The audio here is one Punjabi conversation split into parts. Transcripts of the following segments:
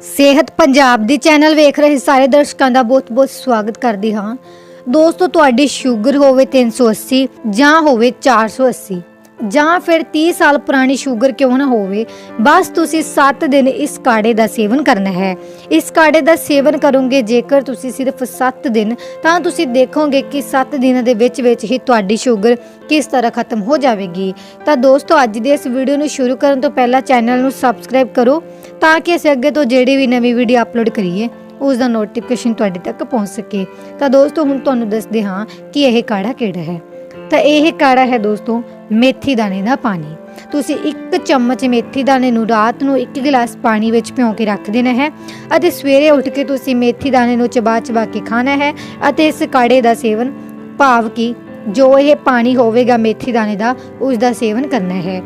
ਸਿਹਤ ਪੰਜਾਬ ਦੀ ਚੈਨਲ ਵੇਖ ਰਹੇ ਸਾਰੇ ਦਰਸ਼ਕਾਂ ਦਾ ਬਹੁਤ-ਬਹੁਤ ਸਵਾਗਤ ਕਰਦੀ ਹਾਂ। ਦੋਸਤੋ, ਤੁਹਾਡੀ ਸ਼ੂਗਰ ਹੋਵੇ 380 ਜਾਂ ਹੋਵੇ 480 ਜਾਂ ਫਿਰ 30 ਸਾਲ ਪੁਰਾਣੀ ਸ਼ੂਗਰ ਕਿਉਂ ਨਾ ਹੋਵੇ, ਬਸ ਤੁਸੀਂ 7 ਦਿਨ ਇਸ ਕਾੜੇ ਦਾ ਸੇਵਨ ਕਰਨਾ ਹੈ। ਇਸ ਕਾੜੇ ਦਾ ਸੇਵਨ ਕਰੋਗੇ, ਜੇਕਰ ਤੁਸੀਂ ਸਿਰਫ 7 ਦਿਨ, ਤਾਂ ਤੁਸੀਂ ਦੇਖੋਗੇ ਕਿ 7 ਦਿਨਾਂ ਦੇ ਵਿੱਚ ਵਿੱਚ ਹੀ ਤੁਹਾਡੀ ਸ਼ੂਗਰ ਕਿਸ ਤਰ੍ਹਾਂ ਖਤਮ ਹੋ ਜਾਵੇਗੀ। ਤਾਂ ਦੋਸਤੋ, ਅੱਜ ਦੀ ਇਸ ਵੀਡੀਓ ਨੂੰ ਸ਼ੁਰੂ ਕਰਨ ਤੋਂ ਪਹਿਲਾਂ ਚੈਨਲ ਨੂੰ ਸਬਸਕ੍ਰਾਈਬ ਕਰੋ, ਤਾਂ ਕਿ ਅਸੀਂ ਅੱਗੇ ਤੋਂ ਜਿਹੜੀ ਵੀ ਨਵੀਂ ਵੀਡੀਓ ਅਪਲੋਡ ਕਰੀਏ, ਉਸ ਦਾ ਨੋਟੀਫਿਕੇਸ਼ਨ ਤੁਹਾਡੇ ਤੱਕ ਪਹੁੰਚ ਸਕੇ। ਤਾਂ ਦੋਸਤੋ, ਹੁਣ ਤੁਹਾਨੂੰ ਦੱਸਦੇ ਹਾਂ ਕਿ ਇਹ ਕਾੜਾ ਕਿਹੜਾ ਹੈ। ਤਾਂ ਇਹ ਕਾੜਾ ਹੈ ਦੋਸਤੋ, ਮੇਥੀ ਦਾਣੇ ਦਾ ਪਾਣੀ। ਤੁਸੀਂ ਇੱਕ ਚਮਚ ਮੇਥੀ ਦਾਣੇ ਨੂੰ ਰਾਤ ਨੂੰ ਇੱਕ ਗਲਾਸ ਪਾਣੀ ਵਿੱਚ ਭਿਓ ਕੇ ਰੱਖ ਦੇਣਾ ਹੈ ਅਤੇ ਸਵੇਰੇ ਉੱਠ ਕੇ ਤੁਸੀਂ ਮੇਥੀ ਦਾਣੇ ਨੂੰ ਚਬਾ ਚਬਾ ਕੇ ਖਾਣਾ ਹੈ ਅਤੇ ਇਸ ਕਾੜੇ ਦਾ ਸੇਵਨ ਭਾਵ ਕਿ ਜੋ ਇਹ ਪਾਣੀ ਹੋਵੇਗਾ, ਮੇਥੀ ਦਾਣੇ ਦਾ, ਉਸ ਦਾ ਸੇਵਨ ਕਰਨਾ ਹੈ।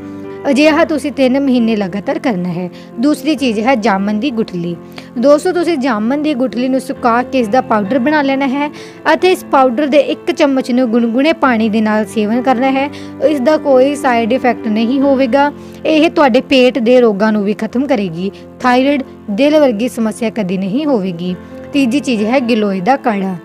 ਅਜਿਹਾ ਤੁਸੀਂ 3 ਮਹੀਨੇ ਲਗਾਤਾਰ ਕਰਨਾ ਹੈ। ਦੂਸਰੀ ਚੀਜ਼ ਹੈ ਜਾਮਨ ਦੀ ਗੁਠਲੀ। ਦੋਸਤੋ, ਤੁਸੀਂ ਜਾਮਨ ਦੀ ਗੁਠਲੀ ਨੂੰ ਸੁਕਾ ਕੇ ਇਸ ਦਾ ਪਾਊਡਰ ਬਣਾ ਲੈਣਾ ਹੈ ਅਤੇ ਇਸ ਪਾਊਡਰ ਦੇ ਇੱਕ ਚਮਚ ਨੂੰ ਗੁਨਗੁਨੇ ਪਾਣੀ ਦੇ ਨਾਲ ਸੇਵਨ ਕਰਨਾ ਹੈ। ਇਸ ਦਾ ਕੋਈ ਸਾਈਡ ਇਫੈਕਟ ਨਹੀਂ ਹੋਵੇਗਾ। ਇਹ ਤੁਹਾਡੇ ਪੇਟ ਦੇ ਰੋਗਾਂ ਨੂੰ ਵੀ ਖਤਮ ਕਰੇਗੀ। ਥਾਇਰਾਇਡ ਦਿਲ ਵਰਗੀ ਸਮੱਸਿਆ ਕਦੀ ਨਹੀਂ ਹੋਵੇਗੀ। ਤੀਜੀ ਚੀਜ਼ ਹੈ ਗਿਲੋਏ ਦਾ ਕਾੜਾ।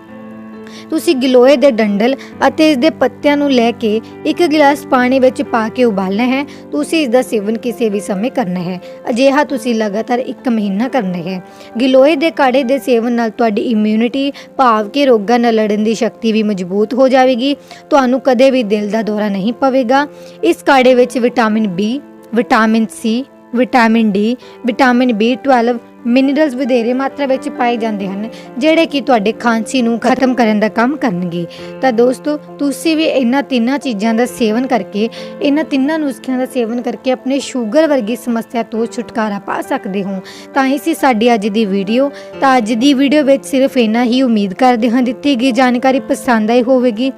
ਤੁਸੀਂ ਗਿਲੋਏ ਦੇ ਡੰਡਲ ਅਤੇ ਇਸ ਦੇ ਪੱਤਿਆਂ ਨੂੰ ਲੈ ਕੇ ਇੱਕ ਗਲਾਸ ਪਾਣੀ ਵਿੱਚ ਪਾ ਕੇ ਉਬਾਲਣਾ ਹੈ। ਤੁਸੀਂ ਇਸ ਦਾ ਸੇਵਨ ਕਿਸੇ ਵੀ ਸਮੇਂ ਕਰਨਾ ਹੈ। ਅਜਿਹਾ ਤੁਸੀਂ ਲਗਾਤਾਰ 1 ਮਹੀਨਾ ਕਰਨਾ ਹੈ। ਗਿਲੋਏ ਦੇ ਕਾੜੇ ਦੇ ਸੇਵਨ ਨਾਲ ਤੁਹਾਡੀ ਇਮਿਊਨਿਟੀ ਭਾਵ ਕਿ ਰੋਗਾਂ ਨਾਲ ਲੜਨ ਦੀ ਸ਼ਕਤੀ ਵੀ ਮਜ਼ਬੂਤ ਹੋ ਜਾਵੇਗੀ। ਤੁਹਾਨੂੰ ਕਦੇ ਵੀ ਦਿਲ ਦਾ ਦੌਰਾ ਨਹੀਂ ਪਵੇਗਾ। ਇਸ ਕਾੜੇ ਵਿੱਚ vitamin B vitamin C vitamin D, vitamin B12 minerals ਵਧੇਰੇ ਮਾਤਰਾ ਵਿੱਚ ਪਾਏ ਜਾਂਦੇ ਹਨ, ਜਿਹੜੇ ਕਿ ਤੁਹਾਡੇ ਖਾਂਸੀ ਨੂੰ ਖਤਮ ਕਰਨ ਦਾ ਕੰਮ ਕਰਨਗੇ। ਤਾਂ ਦੋਸਤੋ, ਤੁਸੀਂ ਵੀ ਇਹਨਾਂ ਤਿੰਨਾਂ ਚੀਜ਼ਾਂ ਦਾ ਸੇਵਨ ਕਰਕੇ, ਇਹਨਾਂ ਤਿੰਨਾਂ ਨੁਸਖਿਆਂ ਦਾ ਸੇਵਨ ਕਰਕੇ ਆਪਣੇ ਸ਼ੂਗਰ ਵਰਗੀ ਸਮੱਸਿਆ ਤੋਂ ਛੁਟਕਾਰਾ ਪਾ ਸਕਦੇ ਹੋ। ਤਾਂ ਹੀ ਸੀ ਸਾਡੀ ਅੱਜ ਦੀ ਵੀਡੀਓ। ਤਾਂ ਅੱਜ ਦੀ ਵੀਡੀਓ ਵਿੱਚ ਸਿਰਫ ਇੰਨਾ ਹੀ ਉਮੀਦ ਕਰਦੇ ਹਾਂ ਦਿੱਤੀ ਗਈ ਜਾਣਕਾਰੀ ਪਸੰਦ ਆਈ ਹੋਵੇਗੀ।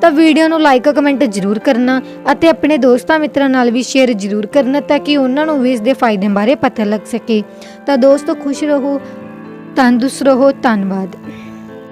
ਤਾਂ ਵੀਡੀਓ ਨੂੰ ਲਾਈਕ ਕਮੈਂਟ ਜ਼ਰੂਰ ਕਰਨਾ ਅਤੇ ਆਪਣੇ ਦੋਸਤਾਂ ਮਿੱਤਰਾਂ ਨਾਲ ਵੀ ਸ਼ੇਅਰ ਜ਼ਰੂਰ ਕਰਨਾ ਤਾਂ ਕਿ ਉਹਨਾਂ ਨੂੰ ਵੀ ਇਸ ਦੇ ਫਾਇਦੇ ਬਾਰੇ ਪਤਾ ਲੱਗ ਸਕੇ। ਤਾਂ ਦੋਸਤੋ, ਖੁਸ਼ ਰਹੋ, ਤੰਦਰੁਸਤ ਰਹੋ, ਧੰਨਵਾਦ।